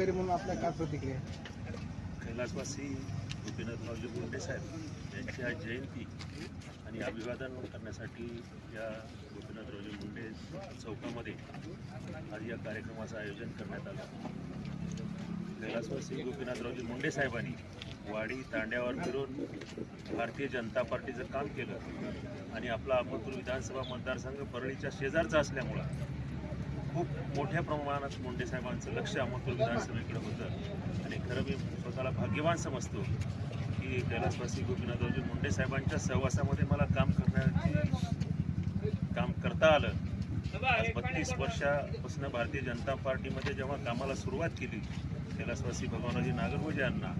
तरी म्हणून आपल्या काय प्रतिक्रिया कैलासवासी गोपीनाथरावजी मुंडे साहेब यांची आज जयंती आणि अभिवादन करण्यासाठी या गोपीनाथरावजी मुंडे चौकामध्ये आज या कार्यक्रमाचं आयोजन करण्यात आलं. कैलासवासी गोपीनाथरावजी मुंडे साहेबांनी वाडी तांड्यावर फिरून भारतीय जनता पार्टीचं काम केलं आणि आपला अहमदपूर विधानसभा मतदारसंघ परळीच्या शेजारचा असल्यामुळं खूप मोठ्या प्रमाणात मुंडे साहेबांचं लक्ष अहमदपूर विधानसभेकडे होतं. आणि खरं मी स्वतःला भाग्यवान समजतो की कैलासवासी गोपीनाथरावजी मुंडे साहेबांच्या सहवासामध्ये मला काम करण्याची काम करता आलं. आज बत्तीस वर्षापासून भारतीय जनता पार्टीमध्ये जेव्हा कामाला सुरुवात केली कैलासवासी भगवानराजी नागरगोजे यांना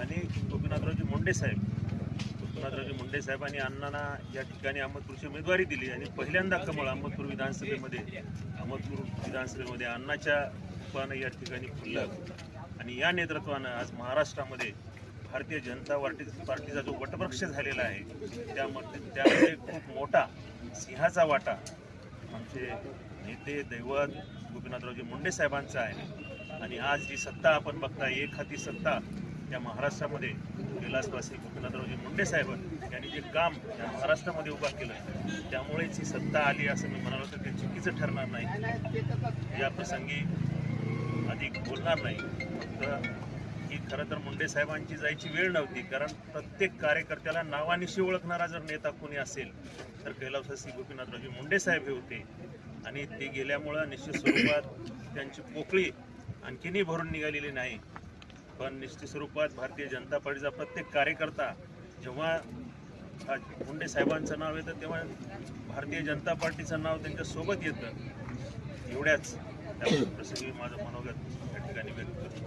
आणि गोपीनाथरावजी मुंडे साहेब गोपीनाथरावजी मुंडे साहेबांनी अण्णांना या ठिकाणी अहमदपूरची उमेदवारी दिली आणि पहिल्यांदा कमळ अहमदपूर विधानसभेमध्ये अहमदपूर विधानसभेमध्ये अण्णाच्या रूपानं या ठिकाणी फुललं आणि या नेतृत्वानं आज महाराष्ट्रामध्ये भारतीय जनता पार्टी पार्टीचा जो वटवृक्ष झालेला आहे त्यामध्ये त्यामध्ये खूप मोठा सिंहाचा वाटा आमचे नेते दैवत गोपीनाथरावजी मुंडे साहेबांचा आहे. आणि आज जी सत्ता आपण बघता एक हाती सत्ता त्या महाराष्ट्रामध्ये विलासवासी गोपीनाथरावजी मुंडे साहेब यांनी जे काम या महाराष्ट्रामध्ये उभा केलं त्यामुळेच ही सत्ता आली असं मी म्हणालो तर ते चुकीचं ठरणार नाही. या प्रसंगी अधिक बोलणार नाही. फक्त ही खरं तर मुंडे साहेबांची जायची वेळ नव्हती कारण प्रत्येक कार्यकर्त्याला नावानिशी ओळखणारा जर नेता कोणी असेल तर कैलासवासी गोपीनाथरावजी मुंडे साहेब हे होते. आणि ते गेल्यामुळं निश्चित स्वरूपात त्यांची पोकळी आणखीनही भरून निघालेली नाही. पण निश्चित स्वरूपात भारतीय जनता पार्टीचा प्रत्येक कार्यकर्ता जेव्हा मुंडे साहेबांचं नाव येतं तेव्हा भारतीय जनता पार्टीचं नाव त्यांच्यासोबत येतं. एवढ्याच प्रसंगी माझं मनोगत या ठिकाणी व्यक्त करतो.